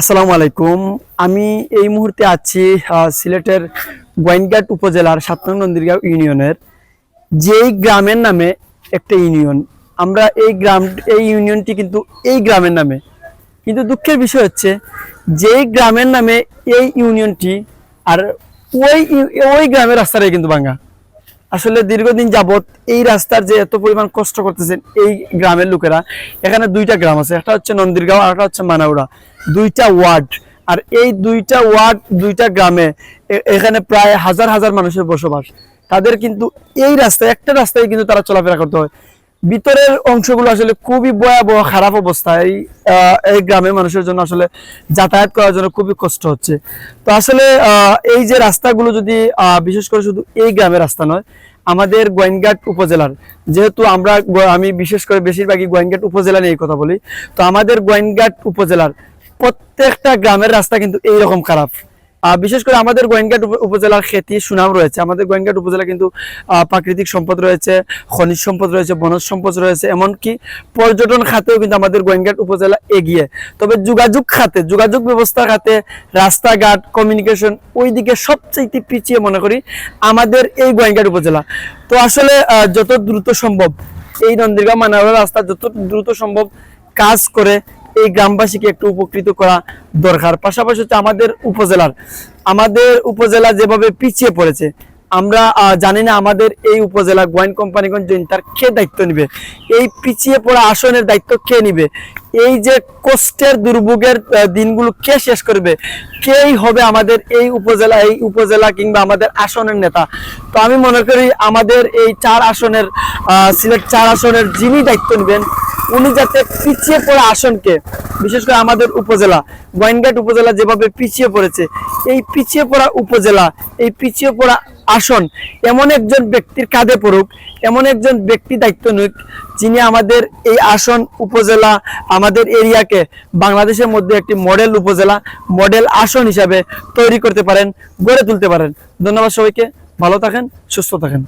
আসসালামু আলাইকুম। আমি এই মুহূর্তে আছি সিলেটের গোয়েনঘাট উপজেলার সাত নং নন্দীরগাঁও ইউনিয়নের। যেই গ্রামের নামে একটা ইউনিয়ন, আমরা এই গ্রাম, এই ইউনিয়নটি কিন্তু এই গ্রামের নামে। কিন্তু দুঃখের বিষয় হচ্ছে, যেই গ্রামের নামে এই ইউনিয়নটি আর ওই ওই গ্রামের রাস্তাটাই কিন্তু ভাঙা। আসলে দীর্ঘদিন যাবত এই রাস্তার যে এত পরিমাণ কষ্ট করতেছেন এই গ্রামের লোকেরা, এখানে দুইটা গ্রাম আছে, একটা হচ্ছে নন্দীরগাঁও আর একটা হচ্ছে মানাউড়া। দুইটা ওয়ার্ড, আর এই দুইটা ওয়ার্ড, দুইটা গ্রামে এখানে প্রায় হাজার হাজার মানুষের বসবাস। তাদের কিন্তু এই রাস্তায়, একটা রাস্তায় কিন্তু তারা চলাফেরা করতে হয়। ভিতরের অংশগুলো আসলে খুবই ভয়াবহ, খারাপ অবস্থা। এই গ্রামের মানুষের জন্য আসলে যাতায়াত করার জন্য খুবই কষ্ট হচ্ছে। তো আসলে এই যে রাস্তাগুলো যদি বিশেষ করে শুধু এই গ্রামের রাস্তা নয়, আমাদের গোয়েনঘাট উপজেলার, যেহেতু আমরা আমি বিশেষ করে বেশিরভাগই গোয়েনঘাট উপজেলা নিয়ে এই কথা বলি, তো আমাদের গোয়েনঘাট উপজেলার প্রত্যেকটা গ্রামের রাস্তা কিন্তু এইরকম খারাপ। বিশেষ করে আমাদের উপ- উপজেলার খেতি সুনাম রয়েছে। আমাদের গোয়েনঘাট উপজেলা কিন্তু প্রাকৃতিক সম্পদ রয়েছে, খনিজ সম্পদ রয়েছে, বনজ সম্পদ রয়েছে, এমনকি পর্যটন খাতেও কিন্তু আমাদের গোয়েনঘাট উপজেলা এগিয়ে। তবে যোগাযোগ খাতে, যোগাযোগ ব্যবস্থা খাতে, রাস্তাঘাট কমিউনিকেশন ওই দিকে সবচেয়ে পিছিয়ে মনে করি আমাদের এই গোয়েনঘাট উপজেলা। তো আসলে যত দ্রুত সম্ভব, এই নন্দীরগাঁও মানাওয়া রাস্তা যত দ্রুত সম্ভব কাজ করে এই গ্রামবাসীকে একটু উপকৃত করা দরকার। পাশাপাশি হচ্ছে আমাদের উপজেলার, আমাদের উপজেলা যেভাবে পিছিয়ে পড়েছে, আমরা জানি না আমাদের এই উপজেলা গোয়েন কোম্পানিগঞ্জ তার কে দায়িত্ব নিবে? এই পিছিয়ে পড়া আসনের দায়িত্ব কে নিবে? এই যে কষ্টের, দুর্ভোগের দিনগুলো কে শেষ করবে? কেই হবে আমাদের এই উপজেলা এই উপজেলা কিংবা আমাদের আসনের নেতা? তো আমি মনে করি আমাদের এই চার আসনের সিলেট চার আসনের যিনি দায়িত্ব নেবেন উনি যাতে পিছিয়ে পড়া আসনকে, বিশেষ করে আমাদের উপজেলা গোয়েনঘাট উপজেলা যেভাবে পিছিয়ে পড়েছে, এই পিছিয়ে পড়া উপজেলা, এই পিছিয়ে পড়া আসন এমন একজন ব্যক্তির কাঁধে পড়ুক, এমন একজন ব্যক্তি দায়িত্ব নিক, যিনি আমাদের এই আসন উপজেলা, আমাদের এরিয়াকে বাংলাদেশের মধ্যে একটি মডেল উপজেলা, মডেল আসন হিসাবে তৈরি করতে পারেন, গড়ে তুলতে পারেন। ধন্যবাদ সবাইকে, ভালো থাকেন, সুস্থ থাকেন।